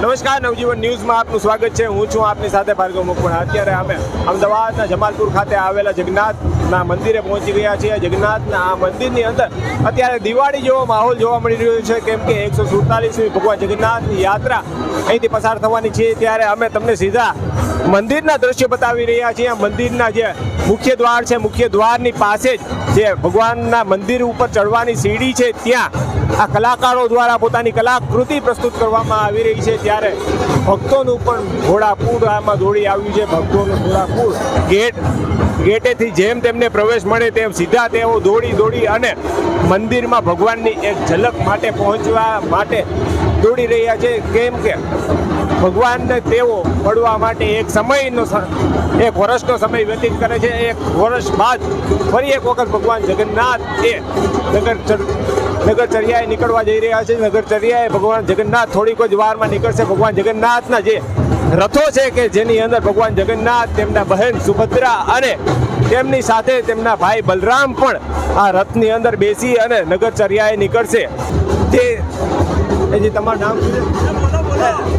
નમસ્કાર, નવજીવન ન્યૂઝમાં આપનું સ્વાગત છે. હું છું આપની સાથે ભાર્ગવ મકવાણા અત્યારે અમે અમદાવાદના જમાલપુર ખાતે આવેલા જગન્નાથના મંદિરે પહોંચી ગયા છીએ. જગન્નાથના આ મંદિરની અંદર અત્યારે દિવાળી જેવો માહોલ જોવા મળી રહ્યો છે. કેમ કે એકસો સુડતાલીસમી ભગવાન જગન્નાથની યાત્રા અહીંથી પસાર થવાની છે. ત્યારે અમે તમને સીધા મંદિરના દ્રશ્ય બતાવી રહ્યા છીએ. મંદિરના જે મુખ્ય દ્વાર છે, મુખ્ય દ્વારની પાસે જ જે ભગવાનના મંદિર ઉપર ચડવાની સીડી છે, ત્યાં આ કલાકારો દ્વારા પોતાની કલાકૃતિ પ્રસ્તુત કરવામાં આવી રહી છે ત્યારે ભક્તોનું પણ ઘોડાપૂર આમાં દોડી આવ્યું છે. ભક્તોનું ઘોડાપૂર ગેટ, ગેટેથી જેમ તેમને પ્રવેશ મળે તેમ સીધા તેઓ દોડી દોડી અને મંદિરમાં ભગવાનની એક ઝલક માટે પહોંચવા માટે દોડી રહ્યા છે. કેમ કે ભગવાનને તેઓ પડવા માટે એક સમયનો એક વર્ષનો સમય વ્યતીત કરે છે. એક વર્ષ બાદ ફરી એક વખત ભગવાન જગન્નાથ એ નગર નગરચર્યાએ નીકળવા જઈ રહ્યા છે. નગરચર્યાએ ભગવાન જગન્નાથ થોડીક જ વારમાં નીકળશે. ભગવાન જગન્નાથના જે રથો છે કે જેની અંદર ભગવાન જગન્નાથ તેમના બહેન સુભદ્રા અને તેમની સાથે તેમના ભાઈ બલરામ પણ આ રથની અંદર બેસી અને નગરચર્યાએ નીકળશે. તે જે તમારું નામ શું છે?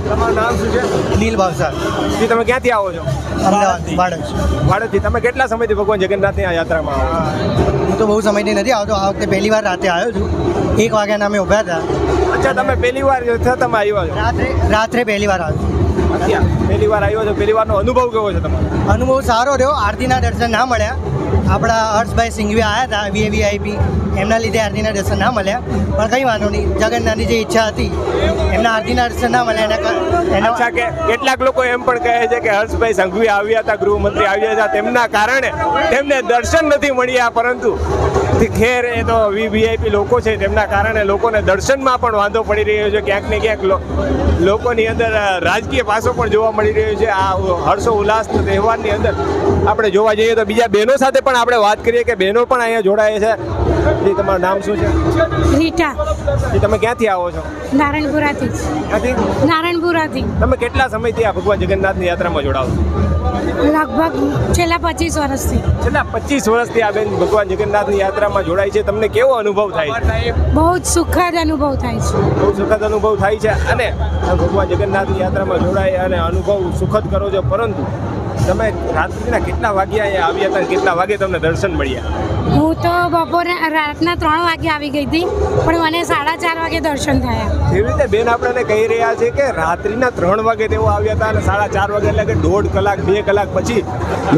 તમારું નામ શું છે? નીલ ભાવસાર. જે તમે ક્યાંથી આવો છો? અમદાવાદ તમે કેટલા સમયથી ભગવાન જગન્નાથની આ યાત્રામાં આવો હું તો બહુ સમયથી નથી આવતો. આ વખતે પહેલી વાર રાતે આવ્યો છું. એક વાગ્યાના અમે ઊભા હતા. અચ્છા તમે પહેલી વાર તમે આવ્યા છો? રાત્રે રાત્રે પહેલી વાર આવ્યો પહેલી વાર આવ્યો છો પહેલી વારનો અનુભવ કેવો છે તમારો? અનુભવ સારો રહ્યો આરતીના દર્શન ના મળ્યા. આપણા હર્ષભાઈ સિંઘવી આવ્યા હતા વીએવીઆઈપી એમના લીધે આરતીના દર્શન ના મળ્યા. પણ કંઈ વાંધો નહીં. જગન્નાથની જે ઈચ્છા હતી, એમના આરતીના દર્શન ના મળ્યા. એના એના કે કેટલાક લોકો એમ પણ કહે છે કે હર્ષભાઈ સંઘવી આવ્યા હતા, ગૃહમંત્રી આવ્યા હતા. તેમના કારણે તેમને દર્શન નથી મળ્યા, પરંતુ ખેર એ તો વીવીઆઈપી લોકો છે. તેમના કારણે લોકોને દર્શનમાં પણ વાંધો પડી રહ્યો છે. ક્યાંક ને ક્યાંક લોકોની અંદર રાજકીય પાસો પણ જોવા મળી રહ્યો છે. આ હર્ષો ઉલ્લાસ તહેવારની અંદર આપણે જોવા જઈએ તો બીજા બહેનો સાથે પણ આપણે વાત કરીએ કે બહેનો પણ અહીંયા જોડાય છે. જે તમારું નામ શું છે? રીટા. જે તમે ક્યાંથી આવો છો? નારાયણપુરાથી. ક્યાંથી? નારાયણપુરાથી. તમે કેટલા સમયથી આ ભગવાન જગન્નાથની યાત્રામાં જોડાવો છો? લગભગ છેલ્લા પચીસ વર્ષથી. છેલ્લા પચીસ વર્ષથી આ બેન ભગવાન જગન્નાથની યાત્રામાં જોડાય છે. તમને કેવો અનુભવ થાય છે? બહુ જ સુખદ અનુભવ થાય છે. બહુ સુખદ અનુભવ થાય છે. અને ભગવાન જગન્નાથની યાત્રામાં જોડાય અને અનુભવ સુખદ કરો છો. પરંતુ તમે રાત્રિના કેટલા વાગ્યા અહીંયા આવ્યા હતા કેટલા વાગે તમને દર્શન મળ્યા? હું તો બપોરે રાતના ત્રણ વાગે આવી ગઈ હતી પણ મને સાડા ચાર વાગે દર્શન થયા. એવી રીતે બેન આપણને કહી રહ્યા છે કે રાત્રિના ત્રણ વાગે તેઓ આવ્યા હતા અને સાડા ચાર વાગે એટલે કે દોઢ કલાક બે કલાક પછી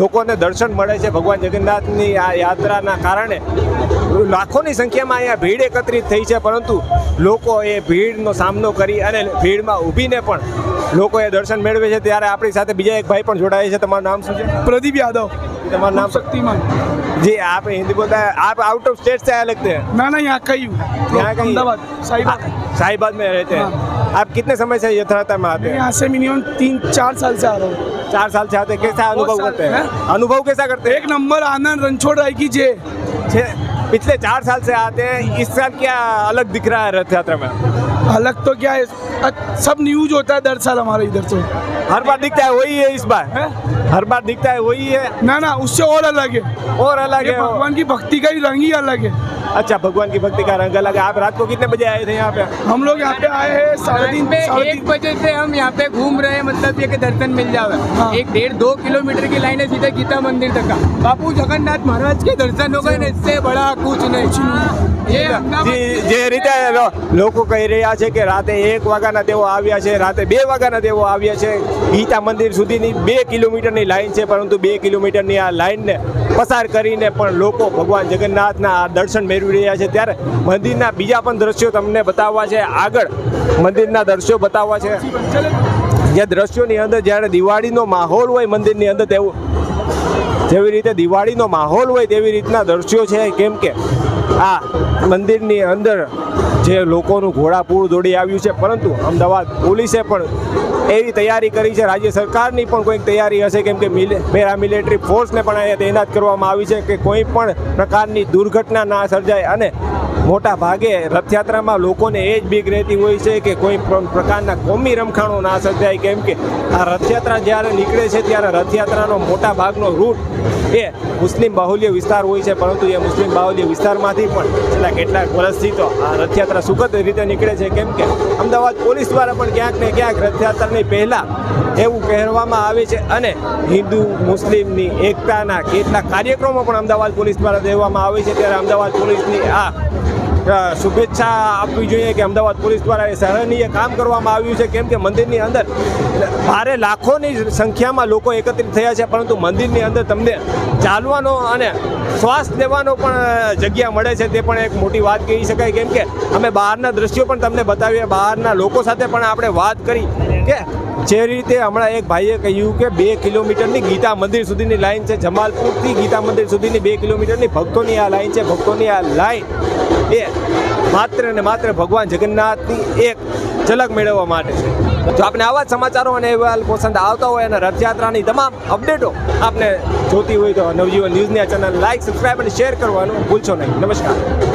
લોકોને દર્શન મળે છે ભગવાન જગન્નાથની આ યાત્રાના કારણે. લાખોની સંખ્યામાં અહીંયા ભીડ એકત્રિત થઈ છે પરંતુ લોકો એ ભીડનો સામનો કરી અને ભીડમાં ઊભીને પણ લોકોએ દર્શન મેળવે છે ત્યારે આપણી સાથે બીજા એક ભાઈ પણ જોડાયા છે તમારું નામ શું છે प्रदीप यादव તમારું નામ शक्तिमान जी आप हिंदी बोलते हैं आप आउट ऑफ स्टेट से आए लगते हैं ना ना यहाँ का ही हूँ यहाँ का ही? अहमदाबाद साहिबाद हाँ, शाहीबाद में रहते हैं आप कितने समय से यात्रा में आते मैं हैं यहाँ से मिनिमम तीन चार साल से आ रहा हूँ चार साल से आते हैं कैसा बहुत अनुभव साल, करते हैं हैं? अनुभव कैसा करते एक नंबर आनंद रणछोड़ राय की जय हैं छः पिछले चार साल से आते हैं इस साल क्या अलग दिख रहा है रथ यात्रा में अलग तो क्या है? सब न्यूज़ होता है दर साल हमारे इधर से। हर बार दिखता है वही है इस बार। है? हर बार दिखता है वही है। ना ना उससे और अलग है। और अलग है। भगवान की भक्ति का ही रंग ही अलग है। अच्छा भगवान की भक्ति का रंग अलग है आप रात को कितने बजे आए थे यहाँ पे हम लोग यहाँ पे आए हैं साढ़े तीन पे साढ़े एक तीन बजे से हम यहाँ पे घूम रहे हैं मतलब ये कि दर्शन मिल जावे हाँ। एक डेढ़ दो किलोमीटर की लाइन है सीधे गीता मंदिर तक का बापू जगन्नाथ महाराज के दर्शन हो गए ना इससे बड़ा कुछ नहीं ये अहमदाबाद જે જે રીતે લો- લોકો કહી રહ્યા છે કે રાતે એક વાગ્યાના તેઓ આવ્યા છે રાતે બે વાગ્યાના તેઓ આવ્યા છે ગીતા મંદિર સુધીની બે કિલોમીટરની લાઈન છે પરંતુ બે કિલોમીટરની આ લાઈનને પસાર કરીને પણ લોકો ભગવાન જગન્નાથના દર્શન મેળવી રહ્યા છે. ત્યારે મંદિરના બીજા પણ દ્રશ્યો તમને બતાવવા છે. આગળ મંદિરના દ્રશ્યો બતાવવા છે. જે દ્રશ્યોની અંદર જ્યારે દિવાળીનો માહોલ હોય મંદિરની અંદર, તેવું જેવી રીતે દિવાળીનો માહોલ હોય તેવી રીતના દ્રશ્યો છે. કેમ કે આ મંદિરની અંદર જે લોકોનું ઘોડાપૂર દોડી આવ્યું છે, પરંતુ અમદાવાદ પોલીસે પણ એવી તૈયારી કરી છે. રાજ્ય સરકારની પણ કોઈક તૈયારી હશે, કેમ કે પેરામિલિટરી ફોર્સને પણ અહીંયા તૈનાત કરવામાં આવી છે કે કોઈ પણ પ્રકારની દુર્ઘટના ના સર્જાય અને મોટા ભાગે રથયાત્રામાં લોકોને એ જ બીક રહેતી હોય છે કે કોઈ પ્ર- પ્રકારના કોમી રમખાણો ના સર્જાય. કેમ કે આ રથયાત્રા જ્યારે નીકળે છે ત્યારે રથયાત્રાનો મોટા ભાગનો રૂટ એ મુસ્લિમ બાહુલ્ય વિસ્તાર હોય છે, પરંતુ એ મુસ્લિમ બાહુલ્ય વિસ્તારમાંથી પણ છેલ્લા કેટલાક વર્ષથી તો આ રથયાત્રા સુખદ રીતે નીકળે છે. કેમ કે અમદાવાદ પોલીસ દ્વારા પણ ક્યાંક ને ક્યાંક રથયાત્રાની પહેલાં એવું કહેવામાં આવે છે અને હિન્દુ મુસ્લિમની એકતાના કેટલાક કાર્યક્રમો પણ અમદાવાદ પોલીસ દ્વારા દેવામાં આવે છે. ત્યારે અમદાવાદ પોલીસની આ શુભેચ્છા આપવી જોઈએ કે અમદાવાદ પોલીસ દ્વારા એ સરાહનીય કામ કરવામાં આવ્યું છે. કેમ કે મંદિરની અંદર ભારે લાખોની સંખ્યામાં લોકો એકત્રિત થયા છે, પરંતુ મંદિરની અંદર તમને ચાલવાનો અને શ્વાસ લેવાનો પણ જગ્યા મળે છે. તે પણ એક મોટી વાત કહી શકાય. કેમ કે અમે બહારના દ્રશ્યો પણ તમને બતાવીએ. બહારના લોકો સાથે પણ આપણે વાત કરી કે જે રીતે હમણાં એક ભાઈએ કહ્યું કે બે કિલોમીટરની ગીતા મંદિર સુધીની લાઈન છે. જમાલપુરથી ગીતા મંદિર સુધીની બે કિલોમીટરની ભક્તોની આ લાઈન છે. ભક્તોની આ લાઈન એ માત્ર ને માત્ર ભગવાન જગન્નાથની એક ઝલક મેળવવા માટે છે. જો આપણે આવા જ સમાચારો અને અહેવાલ પસંદ આવતા હોય અને રથયાત્રાની તમામ અપડેટો આપને જોતી હોય તો નવજીવન ન્યૂઝની આ ચેનલ લાઈક સબસ્ક્રાઈબ અને શેર કરવાનું ભૂલશો નહીં. નમસ્કાર.